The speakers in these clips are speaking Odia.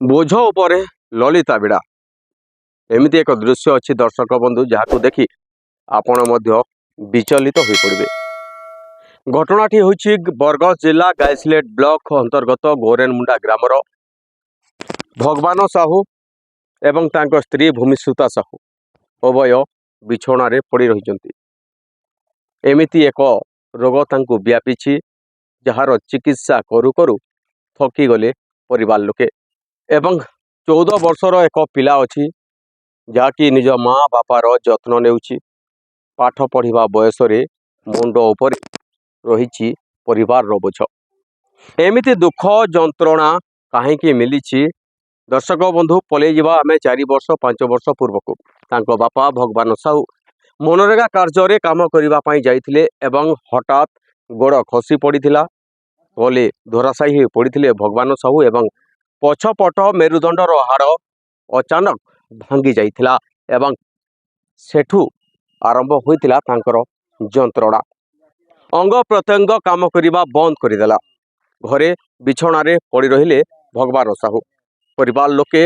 ବୋଝ ଉପରେ ଲଳିତା ବିଡ଼ା। ଏମିତି ଏକ ଦୃଶ୍ୟ ଅଛି ଦର୍ଶକ ବନ୍ଧୁ ଯାହାକୁ ଦେଖି ଆପଣ ମଧ୍ୟ ବିଚଳିତ ହୋଇପଡ଼ିବେ। ଘଟଣାଟି ହେଉଛି ବରଗଡ଼ ଜିଲ୍ଲା ଗାଇସିଲେଟ୍ ବ୍ଲକ ଅନ୍ତର୍ଗତ ଗୌରେନମୁଣ୍ଡା ଗ୍ରାମର ଭଗବାନ ସାହୁ ଏବଂ ତାଙ୍କ ସ୍ତ୍ରୀ ଭୂମିଶ୍ରୁତା ସାହୁ। ଉଭୟ ବିଛଣାରେ ପଡ଼ି ରହିଛନ୍ତି। ଏମିତି ଏକ ରୋଗ ତାଙ୍କୁ ବ୍ୟାପିଛି ଯାହାର ଚିକିତ୍ସା କରୁ କରୁ ଥକିଗଲେ ପରିବାର ଲୋକେ। ଏବଂ ଚଉଦ ବର୍ଷର ଏକ ପିଲା ଅଛି ଯାହାକି ନିଜ ମା ବାପାର ଯତ୍ନ ନେଉଛି। ପାଠ ପଢ଼ିବା ବୟସରେ ମୁଣ୍ଡ ଉପରେ ରହିଛି ପରିବାରର ବୋଝ। ଏମିତି ଦୁଃଖ ଯନ୍ତ୍ରଣା କାହିଁକି ମିଳିଛି ଦର୍ଶକ ବନ୍ଧୁ ପଳେଇ ଯିବା ଆମେ ଚାରି ବର୍ଷ ପାଞ୍ଚ ବର୍ଷ ପୂର୍ବକୁ। ତାଙ୍କ ବାପା ଭଗବାନ ସାହୁ ମନରେଗା କାର୍ଯ୍ୟରେ କାମ କରିବା ପାଇଁ ଯାଇଥିଲେ ଏବଂ ହଠାତ୍ ଗୋଡ଼ ଖସି ପଡ଼ିଥିଲା। ଗଲେ ଧରାଶାୟୀ ହୋଇ ପଡ଼ିଥିଲେ ଭଗବାନ ସାହୁ ଏବଂ ପଛପଟ ମେରୁଦଣ୍ଡର ହାଡ଼ ଅଚାନକ ଭାଙ୍ଗି ଯାଇଥିଲା ଏବଂ ସେଠୁ ଆରମ୍ଭ ହୋଇଥିଲା ତାଙ୍କର ଯନ୍ତ୍ରଣା। ଅଙ୍ଗ ପ୍ରତ୍ୟଙ୍ଗ କାମ କରିବା ବନ୍ଦ କରିଦେଲା। ଘରେ ବିଛଣାରେ ପଡ଼ି ରହିଲେ ଭଗବାନ ସାହୁ ପରିବାର ଲୋକେ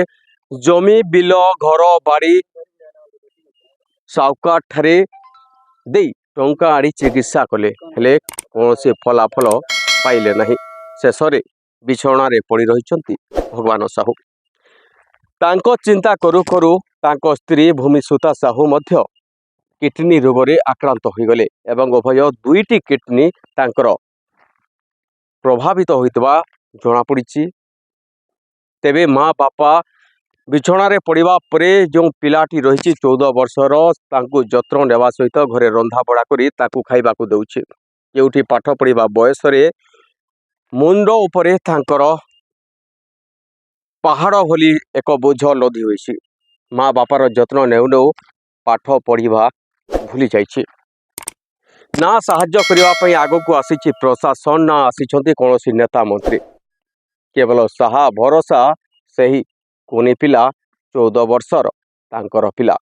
ଜମି ବିଲ ଘର ବାଡ଼ି ସାଉକାରଠାରେ ଦେଇ ଟଙ୍କା ଆଣି ଚିକିତ୍ସା କଲେ। ହେଲେ କୌଣସି ଫଳାଫଳ ପାଇଲେ ନାହିଁ। ଶେଷରେ ବିଛଣାରେ ପଡ଼ି ରହିଛନ୍ତି ଭଗବାନ ସାହୁ। ତାଙ୍କ ଚିନ୍ତା କରୁ କରୁ ତାଙ୍କ ସ୍ତ୍ରୀ ଭୂମିସୁତା ସାହୁ ମଧ୍ୟ କିଡ଼ନୀ ରୋଗରେ ଆକ୍ରାନ୍ତ ହୋଇଗଲେ ଏବଂ ଉଭୟ ଦୁଇଟି କିଡ଼ନୀ ତାଙ୍କର ପ୍ରଭାବିତ ହୋଇଥିବା ଜଣାପଡ଼ିଛି। ତେବେ ମା ବାପା ବିଛଣାରେ ପଡ଼ିବା ପରେ ଯେଉଁ ପିଲାଟି ରହିଛି ଚଉଦ ବର୍ଷର ତାଙ୍କୁ ଯତ୍ନ ନେବା ସହିତ ଘରେ ରନ୍ଧାବଢ଼ା କରି ତାକୁ ଖାଇବାକୁ ଦେଉଛି। କେଉଁଠି ପାଠ ପଢ଼ିବା ବୟସରେ ମୁଣ୍ଡ ଉପରେ ତାଙ୍କର ପାହାଡ଼ ଭଳି ଏକ ବୋଝ ଲଦି ହୋଇଛି। ମା ବାପାର ଯତ୍ନ ନେଉ ନେଉ ପାଠ ପଢ଼ିବା ଭୁଲି ଯାଇଛି। ନା ସାହାଯ୍ୟ କରିବା ପାଇଁ ଆଗକୁ ଆସିଛି ପ୍ରଶାସନ ନା ଆସିଛନ୍ତି କୌଣସି ନେତା ମନ୍ତ୍ରୀ। କେବଳ ସାହା ଭରସା ସେହି କୁନି ପିଲା ଚଉଦ ବର୍ଷର ତାଙ୍କର ପିଲା।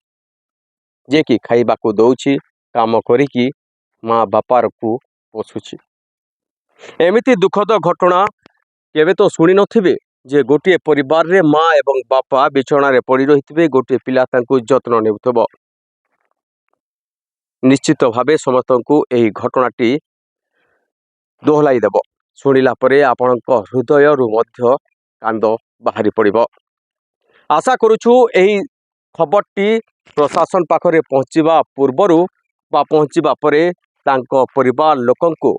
ଯିଏକି ଖାଇବାକୁ ଦେଉଛି କାମ କରିକି ମା ବାପାରକୁ ପୋଷୁଛି। ଏମିତି ଦୁଃଖଦ ଘଟଣା କେବେ ତ ଶୁଣି ନଥିବେ? ଯେ ଗୋଟିଏ ପରିବାରରେ ମା ଏବଂ ବାପା ବିଛଣାରେ ପଡ଼ି ରହିଥିବେ ଗୋଟିଏ ପିଲା ତାଙ୍କୁ ଯତ୍ନ ନେଉଥିବ। ନିଶ୍ଚିତ ଭାବେ ସମସ୍ତଙ୍କୁ ଏହି ଘଟଣାଟି ଦୋହଲାଇ ଦେବ। ଶୁଣିଲା ପରେ ଆପଣଙ୍କ ହୃଦୟରୁ ମଧ୍ୟ କାନ୍ଦ ବାହାରି ପଡ଼ିବ। ଆଶା କରୁଛୁ ଏହି ଖବରଟି ପ୍ରଶାସନ ପାଖରେ ପହଞ୍ଚିବା ପୂର୍ବରୁ ବା ପହଞ୍ଚିବା ପରେ ତାଙ୍କ ପରିବାର ଲୋକଙ୍କୁ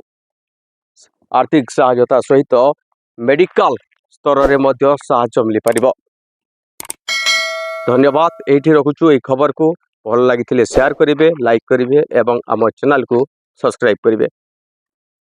ଆର୍ଥିକ ସହାୟତା ସହିତ ମେଡ଼ିକାଲ ସ୍ତରରେ ମଧ୍ୟ ସାହାଯ୍ୟ ମିଳିପାରିବ। ଧନ୍ୟବାଦ। ଏଇଠି ରଖୁଛୁ ଏହି ଖବରକୁ। ଭଲ ଲାଗିଥିଲେ ସେୟାର କରିବେ ଲାଇକ୍ କରିବେ ଏବଂ ଆମ ଚ୍ୟାନେଲକୁ ସବସ୍କ୍ରାଇବ୍ କରିବେ।